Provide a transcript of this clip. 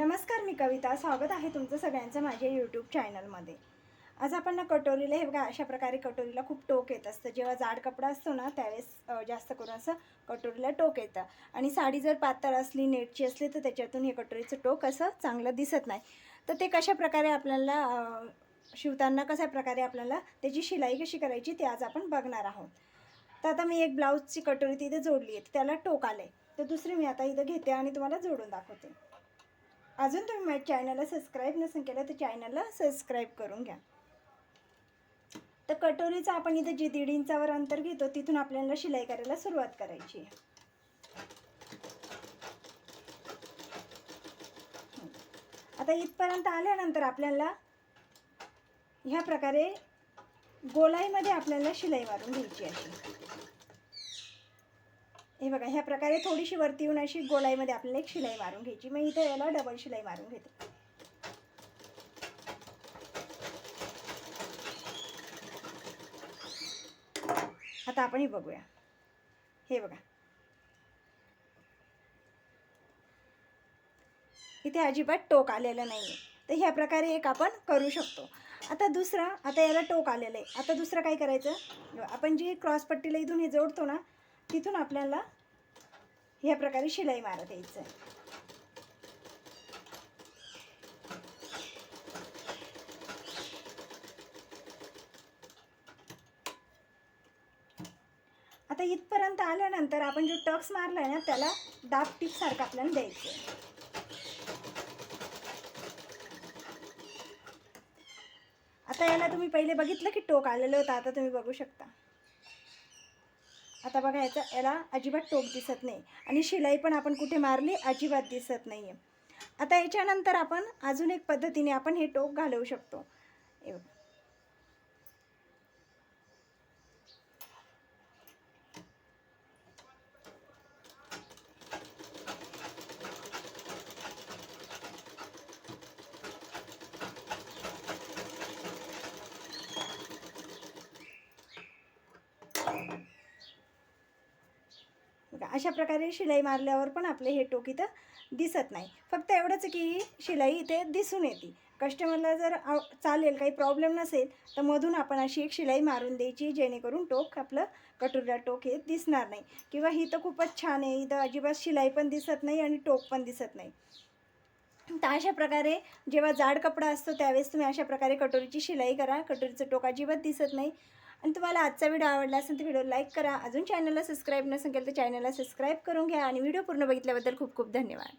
नमस्कार मी कविता. स्वागत आहे तुमचं सगळ्यांचं माझ्या यूट्यूब चॅनलमध्ये आज आपण ना कटोरीला हे बघा अशा प्रकारे कटोरीला खूप टोक येत असतं. जेव्हा जाड कपडा असतो ना त्यावेळेस जास्त करून असं कटोरीला टोक येतं. आणि साडी जर पातळ असली नेटची असली तर त्याच्यातून हे कटोरीचं टोक असं चांगलं दिसत नाही. तर ते कशा प्रकारे आपल्याला शिवताना कशा प्रकारे आपल्याला त्याची शिलाई कशी करायची ते आज आपण बघणार आहोत. तर आता मी एक ब्लाऊजची कटोरी तिथे जोडली आहे. त्याला टोक आलं आहे तर दुसरी मी आता इथं घेते आणि तुम्हाला जोडून दाखवते. अजून तुम्ही माझ्या चॅनलला सबस्क्राईब नसेल केलं तर चॅनलला सबस्क्राईब करून घ्या. तर कटोरीचं आपण इथं जे दीड इंचावर अंतर घेतो तिथून आपल्याला शिलाई करायला सुरुवात करायची आहे. आता इथपर्यंत आल्यानंतर आपल्याला ह्या प्रकारे गोलाईमध्ये आपल्याला शिलाई मारून घ्यायची अशी हे बघा ह्या प्रकारे थोडीशी वरती येऊन अशी गोलाईमध्ये आपल्याला एक शिलाई मारून घ्यायची. मग इथे याला डबल शिलाई मारून घेते. आता आपण हे बघूया. हे बघा. इथे अजिबात टोक आलेलं नाही आहे तर ह्या प्रकारे एक आपण करू शकतो. आता दुसरा आता याला टोक आलेलं आहे. आता दुसरं काय करायचं? आपण जी क्रॉस पट्टीला इथून हे जोडतो ना तिथून आपल्याला ह्या प्रकारे शिलाई मारत यायचं आहे आता इथपर्यंत आल्यानंतर आपण जो टक्स मारला आहे ना त्याला दाब टीपसारखं आपल्याला द्यायचं आहे. आता याला तुम्ही पहिले बघितलं की टोक आलेलं होतं आता तुम्ही बघू शकता आता बघा याचा याला अजिबात टोक दिसत नाही. आणि शिलाई पण आपण कुठे मारली अजिबात दिसत नाही आहे आता याच्यानंतर आपण अजून एक पद्धतीने आपण हे टोक घालवू शकतो. अशा प्रकारे शिलाई मारल्यावर पण आपले हे टोक इथं दिसत नाही. फक्त एवढंच की ही शिलाई इथे दिसून येते. कस्टमरला जर चालेल काही प्रॉब्लेम नसेल तर मधून आपण अशी एक शिलाई मारून द्यायची जेणेकरून टोक आपलं कटोरीला टोक हे दिसणार नाही. किंवा ही तर खूपच छान आहे इथं अजिबात शिलाई पण दिसत नाही आणि टोक पण दिसत नाही. तर अशा प्रकारे जेव्हा जाड कपडा असतो त्यावेळेस तुम्ही अशा प्रकारे कटोरीची शिलाई करा. कटोरीचं टोक अजिबात दिसत नाही. आणि तुम्हाला आजचा व्हिडिओ आवडला असेल तर व्हिडिओ लाईक करा. अजून चॅनलला सबस्क्राईब नसेल तर चॅनलला सबस्क्राईब करून घ्या. आणि व्हिडिओ पूर्ण बघितल्याबद्दल खूप खूप धन्यवाद.